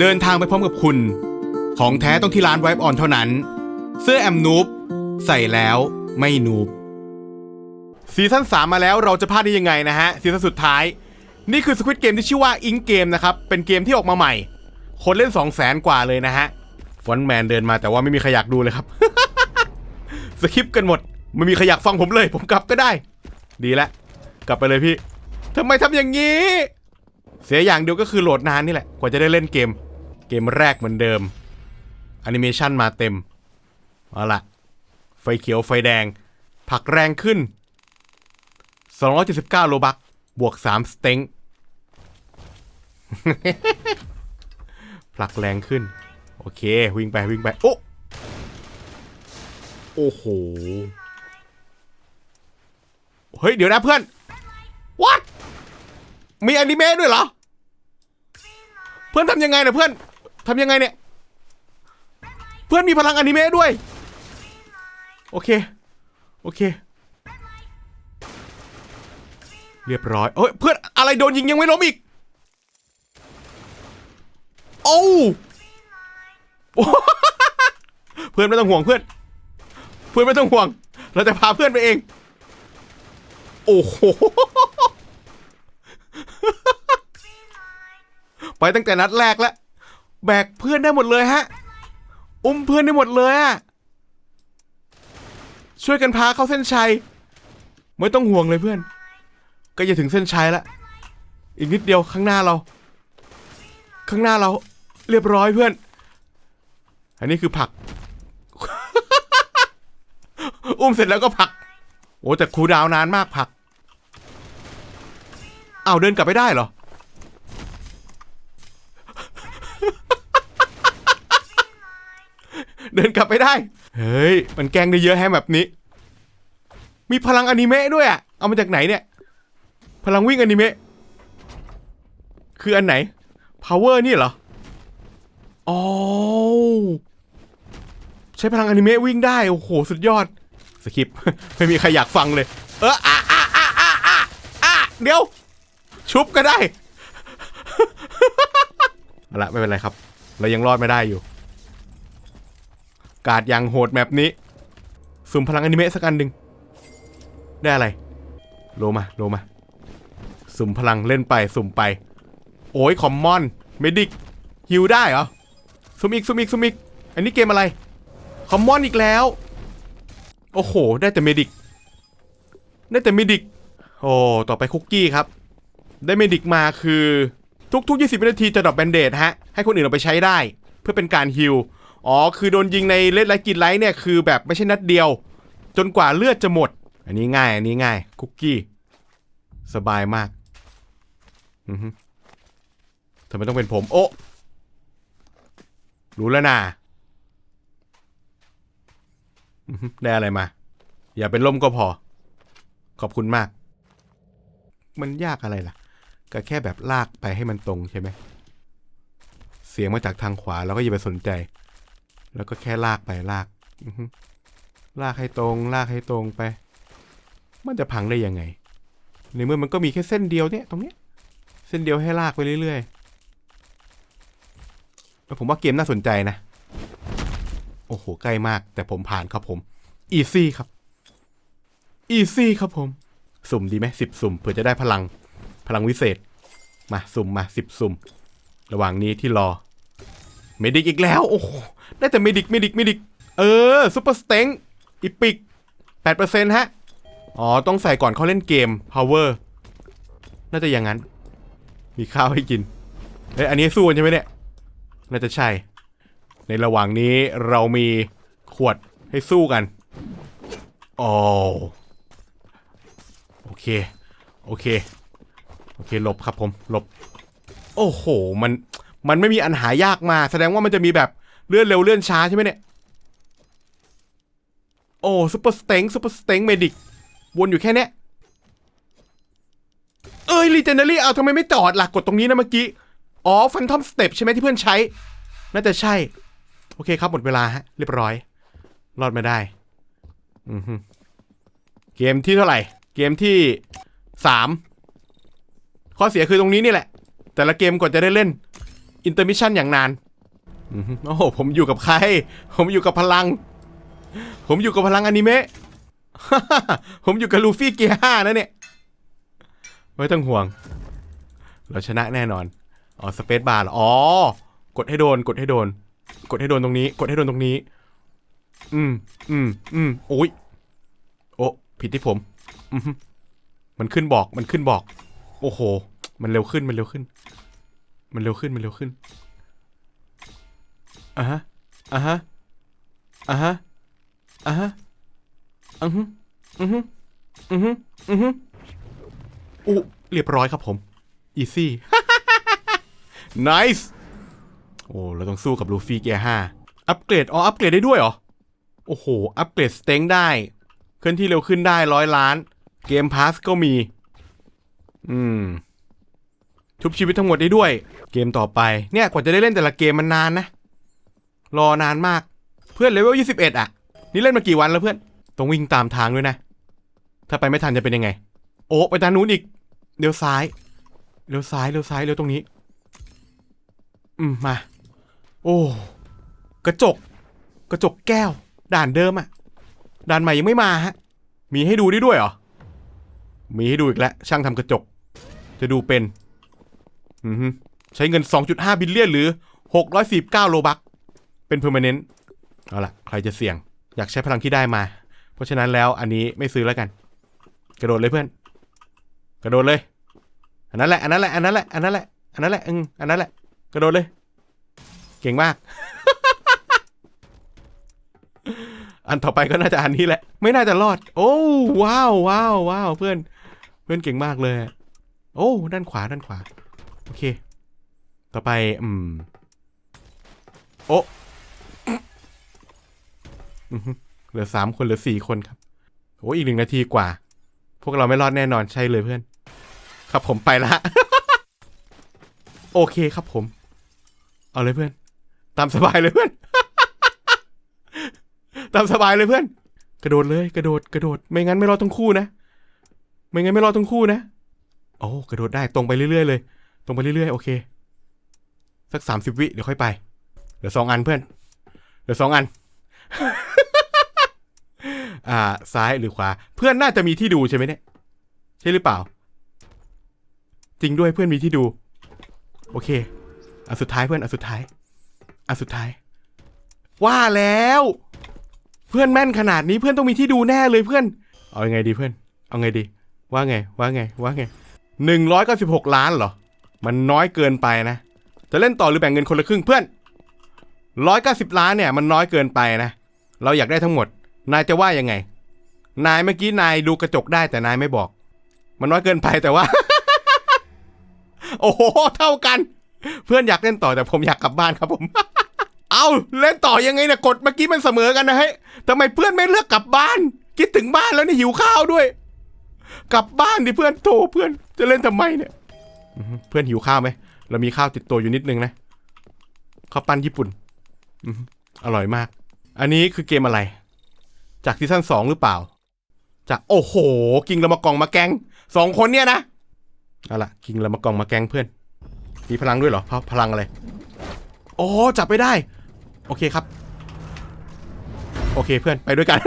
เดินทางไปพร้อมกับคุณ ของแท้ต้องที่ร้านไวป์ออนเท่านั้น เสื้อแอมนูบใส่แล้วไม่นูบซีซั่น3มาแล้วเราจะพลาดได้ยังไงนะฮะซีซั่นสุดท้าย นี่คือสควิตเกมที่ชื่อว่าอิงเกมนะครับ เป็นเกมที่ออกมาใหม่ คนเล่น 2 0 0แสนกว่าเลยนะฮะฟอนแมนเดินมาแต่ว่าไม่มีใครอยากดูเลยครับ สคริปกันหมด ไม่มีใครอยากฟังผมเลย ผมกลับก็ได้ ดีแล้วกลับไปเลยพี่ทำไมทำอย่างนี้ เสียอย่างเดียวก็คือโหลดนานนี่แหละ กว่าจะได้เล่นเกม เกมแรกเหมือนเดิมแอนิเมชันมาเต็ม เอาละไฟเขียวไฟแดงผลักแรงขึ้น 279 โลบัก บวก 3 สเต็งผลักแรงขึ้น โอเค วิ่งไปวิ่งไป โอ้ โอ้โห เฮ้ย เดี๋ยวนะเพื่อน what มีอนิเมะด้วยเหรอ เพื่อนทำยังไงเนี่ยเพื่อน ทำยังไงเนี่ย เพื่อนมีพลังอนิเมะด้วย โอเค โอเค เรียบร้อยเฮ้ยเพื่อนอะไรโดนยิงยังไม่ล้มอีก โอ้เพื่อนไม่ต้องห่วงเพื่อน เพื่อนไม่ต้องห่วง เราจะพาเพื่อนไปเอง โอ้โห ไปตั้งแต่นัดแรกแล้ว แบกเพื่อนได้หมดเลยฮะ อุ้มเพื่อนได้หมดเลยอะช่วยกันพาเข้าเส้นชัย ไม่ต้องห่วงเลยเพื่อน ก็จะถึงเส้นชัยแล้วอีกนิดเดียวข้างหน้าเรา ข้างหน้าเรา เรียบร้อยเพื่อน อันนี้คือผัก อุ้มเสร็จแล้วก็ผัก โอ้แต่ครูดาวนานมากผัก เอาวเดินกลับไปได้เหรอ เดินกลับไปได้ เฮ้ย มันแกล้งได้เยอะแฮะแบบนี้ มีพลังอนิเมะด้วยอะ เอามาจากไหนเนี่ย พลังวิ่งอนิเมะ คืออันไหน power นี่เหรอ อ๋อ ใช้พลังอนิเมะวิ่งได้ โอ้โห สุดยอด สคริปต์ไม่มีใครอยากฟังเลย เอออะอะอะอะอะอะเดี๋ยว ชุบก็ได้เอาละไม่เป็นไรครับ เรายังรอดไม่ได้อยู่ การ์ดยังโหดแมปนี้สุ่มพลังอนิเมะสักอันหนึ่งได้อะไร โลมาโลมาสุ่มพลังเล่นไปสุ่มไป โอ้ยคอมมอนเมดิกฮิวได้เหรอสุ่มอีกสุ่มอีกสุ่มอีก อันนี้เกมอะไร คอมมอนอีกแล้ว โอ้โห ได้แต่เมดิกได้แต่เมดิกโอ้ต่อไปคุกกี้ครับ ได้เมดิกมาคือทุกๆ 20 วินาทีจะดรอปแบนเดดฮะ ให้คนอื่นเอาไปใช้ได้ เพื่อเป็นการฮิล อ๋อ คือโดนยิงในเลดไลท์กินไลท์เนี่ยคือแบบไม่ใช่นัดเดียว จนกว่าเลือดจะหมด อันนี้ง่าย อันนี้ง่าย คุกกี้ สบายมากอือฮึทำไมต้องเป็นผม โอ้รู้แล้วนะได้อะไรมา อย่าเป็นล่มก็พอ ขอบคุณมาก มันยากอะไรล่ะ ก็แค่แบบลากไปให้มันตรงใช่ไหม เสียงมาจากทางขวาแล้วก็อย่าไปสนใจ แล้วก็แค่ลากไปลาก ลากให้ตรง ลากให้ตรงไป มันจะพังได้ยังไง ในเมื่อมันก็มีแค่เส้นเดียวเนี่ยตรงเนี้ย เส้นเดียวให้ลากไปเรื่อยๆผมว่าเกมน่าสนใจนะ โอ้โห ใกล้มาก แต่ผมผ่านครับผม อีซี่ครับ อีซี่ครับผม สุ่มดีไหมสิบสุ่มเผื่อจะได้พลัง พลังวิเศษ มาสุ่มมาสิบสุ่ม ระหว่างนี้ที่รอ เมดิกอีกแล้ว โอ้โหได้แต่เมดิกเมดิกเมดิกเออซุปเปอร์สเต็งอีพิกแปดเปอร์เซ็นต์ฮะ อ๋อ ต้องใส่ก่อนเขาเล่นเกม power น่าจะอย่างนั้น มีข้าวให้กินเฮ้ยอันนี้สู้กันใช่ไหมเนี่ย น่าจะใช่ ในระหว่างนี้เรามีขวดให้สู้กัน โอ้โอเค โอเค โอเค หลบครับผม หลบ โอ้โห มัน มันไม่มีอันหายากมา แสดงว่ามันจะมีแบบเลื่อนเร็วเลื่อนช้าใช่ไหมเนี่ย โอ้ซุปเปอร์สเต็งซุปเปอร์สเต็งเมดิกวนอยู่แค่เนี้ยเอ้ยลีเจนเดอรี่เอาทำไมไม่จอดล่ะกดตรงนี้นะเมื่อกี้ อ๋อฟันทอมสเต็ปใช่ไหมที่เพื่อนใช้ น่าจะใช่ โอเคครับหมดเวลาฮะ เรียบร้อย รอดมาได้ อือฮึเกมที่เท่าไหร่ เกมที่สามข้อเสียคือตรงนี้นี่แหละ แต่ละเกมกว่าจะได้เล่น อินเตอร์มิชชั่นอย่างนานอือฮึโอ้โหผมอยู่กับใคร ผมอยู่กับพลัง ผมอยู่กับพลังอนิเมะผมอยู่กับลูฟี่เกียร์ห้านะเนี่ยไม่ต้องห่วง เราชนะแน่นอน อ๋อสเปซบาร์เหรออ๋อ กดให้โดน กดให้โดน กดให้โดนตรงนี้ กดให้โดนตรงนี้ อืม อืม อืมโอ้ย โอ้ผิดที่ผมอือฮึมันขึ้นบอก มันขึ้นบอก โอ้โห มันเร็วขึ้น มันเร็วขึ้น มันเร็วขึ้น มันเร็วขึ้นอะฮะอะฮะอะฮะอะฮะอือฮึอือฮึอือฮึอือฮึอู้เรียบร้อยครับผม อีซี่ nice โอ้เราต้องสู้กับลูฟี่เกียร์ห้าอัปเกรด อ๋อ อัปเกรดได้ด้วยเหรอ โอ้โห อัปเกรดสเต็งได้ เคลื่อนที่เร็วขึ้นได้ร้อยล้าน เกมพาสก็มี อืม ชุบชีวิตทั้งหมดได้ด้วย เกมต่อไป เนี่ยกว่าจะได้เล่นแต่ละเกมมันนานนะ รอนานมาก เพื่อนเลเวล21อะ นี่เล่นมากี่วันแล้วเพื่อน ต้องวิ่งตามทางด้วยนะ ถ้าไปไม่ทันจะเป็นยังไง โอ้ไปทางนู้นอีกเลี้ยวซ้ายเลี้ยวซ้ายเลี้ยวซ้ายเลี้ยวตรงนี้ อืม มา โอ้ กระจก กระจกแก้ว ด่านเดิมอะด่านใหม่ยังไม่มาฮะ มีให้ดูได้ด้วยเหรอ มีให้ดูอีกแล้ว ช่างทำกระจก จะดูเป็น ใช้เงิน 2.5 บิลเลียนหรือ 649 โลบัก เป็นเพอร์ม n น n เอาล่ะ ใครจะเสี่ยง อยากใช้พลังที่ได้มา เพราะฉะนั้นแล้วอันนี้ไม่ซื้อแล้วกัน กระโดดเลยเพื่อน กระโดดเลย อันนั้นแหละ อันนั้นแหละ อันนั้นแหละ อันนั้นแหละ อันนั้นแหละอืมอันนั้นแหละ กระโดดเลย เก่งมาก อันต่อไปก็น่าจะอันนี้แหละ ไม่น่าจะรอด โอ้ว้าวว้าวว้าวเพื่อน เพื่อนเก่งมากเลย โอ้ ด้านขวา ด้านขวา โอเค ต่อไป อืม โอ้เหลือสามคนเหลือสี่คนครับโอ้อีกหนึ่งนาทีกว่า พวกเราไม่รอดแน่นอนใช่เลยเพื่อน ครับผมไปละ โอเคครับผม เอาเลยเพื่อน ตามสบายเลยเพื่อน ตามสบายเลยเพื่อน กระโดดเลย กระโดด กระโดด ไม่งั้นไม่รอดทั้งคู่นะ ไม่งั้นไม่รอดทั้งคู่นะ โอ้กระโดดได้ตรงไปเรื่อยๆเลย ตรงไปเรื่อยๆ โอเค สักสามสิบวิเดี๋ยวค่อยไปเหลือสองอันเพื่อนเหลือสองอัน อ่า ซ้ายหรือขวา เพื่อนน่าจะมีที่ดูใช่ไหมเนี่ย ใช่หรือเปล่า จริงด้วยเพื่อนมีที่ดู โอเค อันสุดท้ายเพื่อนอันสุดท้าย อันสุดท้าย ว่าแล้ว เพื่อนแม่นขนาดนี้เพื่อนต้องมีที่ดูแน่เลยเพื่อน เอาไงดีเพื่อน เอาไงดี ว่าไง ว่าไง ว่าไงหนึ่งร้อยเก้าสิบหกล้านเหรอ มันน้อยเกินไปนะ จะเล่นต่อหรือแบ่งเงินคนละครึ่งเพื่อนร้อยเก้าสิบล้านเนี่ยมันน้อยเกินไปนะ เราอยากได้ทั้งหมด นายจะว่ายังไง นายเมื่อกี้นายดูกระจกได้แต่นายไม่บอก มันน้อยเกินไปแต่ว่า โอ้โหเท่ากัน เพื่อนอยากเล่นต่อแต่ผมอยากกลับบ้านครับผม เอาเล่นต่อยังไงนี่ยกดเมื่อกี้มันเสมอกันนะเฮ้ยทำไมเพื่อนไม่เลือกกลับบ้าน คิดถึงบ้านแล้วนี่หิวข้าวด้วย กลับบ้านดิเพื่อนโถเพื่อนจะเล่นทำไมเนี่ย เพื่อนหิวข้าวไหมเรามีข้าวติดตัวอยู่นิดนึงนะข้าวปั้นญี่ปุ่นอร่อยมาก อันนี้คือเกมอะไร จากซีซั่นสองหรือเปล่า จากโอ้โห กิงละมากองมาแกงสองคนเนี่ยนะเอาล่ะกิงละมากองมาแกงเพื่อน มีพลังด้วยเหรอพราะพลังอะไรโอ้จับไม่ได้ โอเคครับ โอเคเพื่อนไปด้วยกัน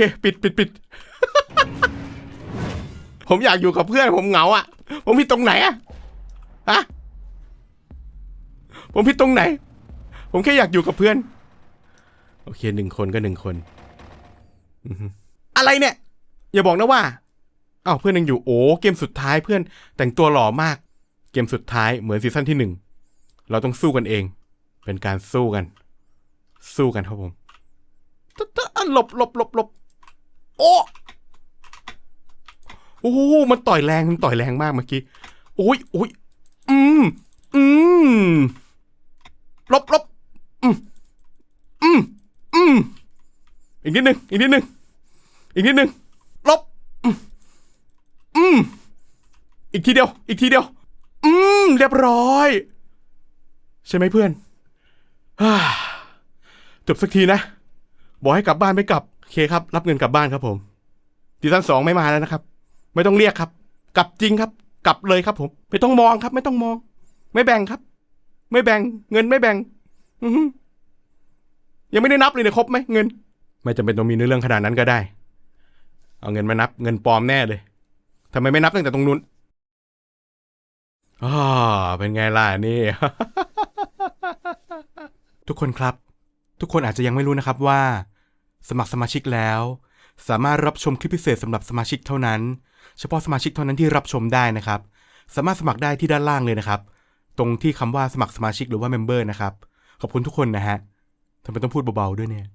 เคปิดปิดปิดผมอยากอยู่กับเพื่อนผมเหงาอะ ผมผิดตรงไหนอะอะผมผิดตรงไหน ผมแค่อยากอยู่กับเพื่อน โอเคหนึ่งคนก็หนึ่งคนอะไรเนี่ย อย่าบอกนะว่าอ้าวเพื่อนยังอยู่โอ้เกมสุดท้ายเพื่อนแต่งตัวหล่อมาก เกมสุดท้ายเหมือนซีซั่นที่หนึ่งเราต้องสู้กันเอง เป็นการสู้กัน สู้กันครับผมตะตะอะหลบหลบหลบหลบ โอ้โอ้โหมันต่อยแรงมันต่อยแรงมากเมื่อกี้โอ้ยโอ้ยอืมอืมลบลบอืมอืมอืมอีกนิดหนึ่งอีกนิดหนึ่งอีกนิดหนึ่งลบอืมอืมอีกทีเดียว อีกทีเดียว อืมเรียบร้อย ใช่ไหมเพื่อนฮ่าจบสักทีนะ บอกให้กลับบ้านไม่กลับ เคครับ รับเงินกลับบ้านครับผมซีซั่นสองไม่มาแล้วนะครับ ไม่ต้องเรียกครับ กลับจริงครับ กลับเลยครับผม ไม่ต้องมองครับ ไม่ต้องมอง ไม่แบ่งครับ ไม่แบ่ง เงินไม่แบ่ง อืยังไม่ได้นับเลยเนี่ยครบไหมเงิน ไม่จำเป็นต้องมีเนื้อเรื่องขนาดนั้นก็ได้ เอาเงินมานับ เงินปลอมแน่เลยทำไมไม่นับตั้งแต่ตรงนู้นอ่าเป็นไงล่ะนี่ ทุกคนครับ ทุกคนอาจจะยังไม่รู้นะครับว่า สมัครสมาชิกแล้ว สามารถรับชมคลิปพิเศษสำหรับสมาชิกเท่านั้น เฉพาะสมาชิกเท่านั้นที่รับชมได้นะครับ สามารถสมัครได้ที่ด้านล่างเลยนะครับ ตรงที่คำว่าสมัครสมาชิกหรือว่าเมมเบอร์นะครับ ขอบคุณทุกคนนะฮะทำไมต้องพูดเบาๆด้วยเนี่ย